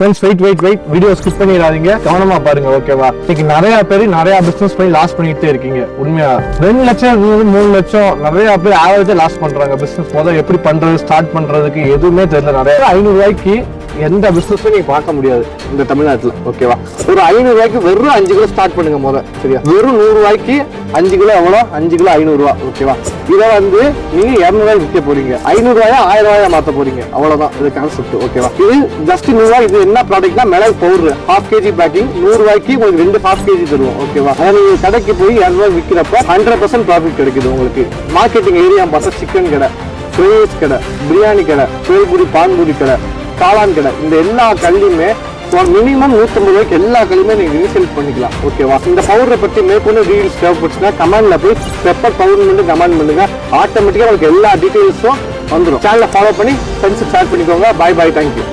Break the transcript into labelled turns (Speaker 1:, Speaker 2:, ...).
Speaker 1: Friends wait wait wait video skip பண்ணிடாதீங்க. கவனமா பாருங்க ஓகேவா இன்னைக்கு நிறைய பேர் நிறைய பிசினஸ் பண்ணி லாஸ் பண்ணிட்டே இருக்கீங்க. உண்மையா? ரெண்டு லட்சம் மூணு லட்சம். நிறைய பேர் ஆவரேஜா லாஸ் பண்றாங்க பிசினஸ் முதல்ல எப்படி பண்றது ஸ்டார்ட் பண்றதுக்கு எதுவுமே தெரியல. நிறைய ஐநூறு ரூபாய்க்கு எந்த பிசினஸும் நீங்க பார்க்க முடியாது இந்த தமிழ்நாட்டில். ஓகேவா ஒரு ஐநூறு ரூபாய்க்கு வெறும் அஞ்சு கிலோ ஸ்டார்ட் பண்ணுங்க முத சரியா? வெறும் நூறு ரூபாய்க்கு அஞ்சு கிலோ எவ்வளோ? அஞ்சு கிலோ ஐநூறுரூவா ஓகேவா இதை வந்து நீங்க இரநூறுவாய்க்கு விற்க போறீங்க. ஐநூறுரூவாயா ஆயிரம் ரூபாயா மாற்ற போறீங்க. அவ்வளோதான் இது கான்செப்ட் ஓகேவா இது ஜஸ்ட் நூறுரூவா இது என்ன ப்ராடக்ட்னா மிளகு பவுடர் ஹாஃப் கேஜி பேக்கிங் நூறுரூவாய்க்கு உங்களுக்கு ரெண்டு ஹாஃப் கேஜி தருவோம். ஓகேவா அதை நீங்கள் கடைக்கு போய் இரநூறுவா விற்கிறப்ப ஹண்ட்ரட் பர்சன்ட் ப்ராஃபிட் கிடைக்குது உங்களுக்கு. மார்க்கெட்டிங் ஏரியா பார்த்தா சிக்கன் கடை ஃப்ரைஸ் கடை பிரியாணி கடை பேல்புரி பான்புரி கடை. காளான் கடை இந்த எல்லா கல்லியுமே மினிமம் நூற்றம்பது ரூபாய்க்கு எல்லா கல்லுமே நீங்கள் ரீசேல் பண்ணிக்கலாம். ஓகேவா இந்த பவுடரை பற்றி மேற்கொண்டு டீடைல்ஸ் தேவைப்பட்டுச்சுன்னா கமெண்டில் போய் பெப்பர் பவுடர் மட்டும் கமெண்ட் பண்ணுங்க. ஆட்டோமேட்டிக்காக உங்களுக்கு எல்லா டீட்டெயில்ஸும் வந்துடும் சேனலை ஃபாலோ பண்ணி ஃப்ரெண்ட்ஸுக்கு ஷேர் பண்ணிக்கோங்க. பாய் பாய் தேங்க்யூ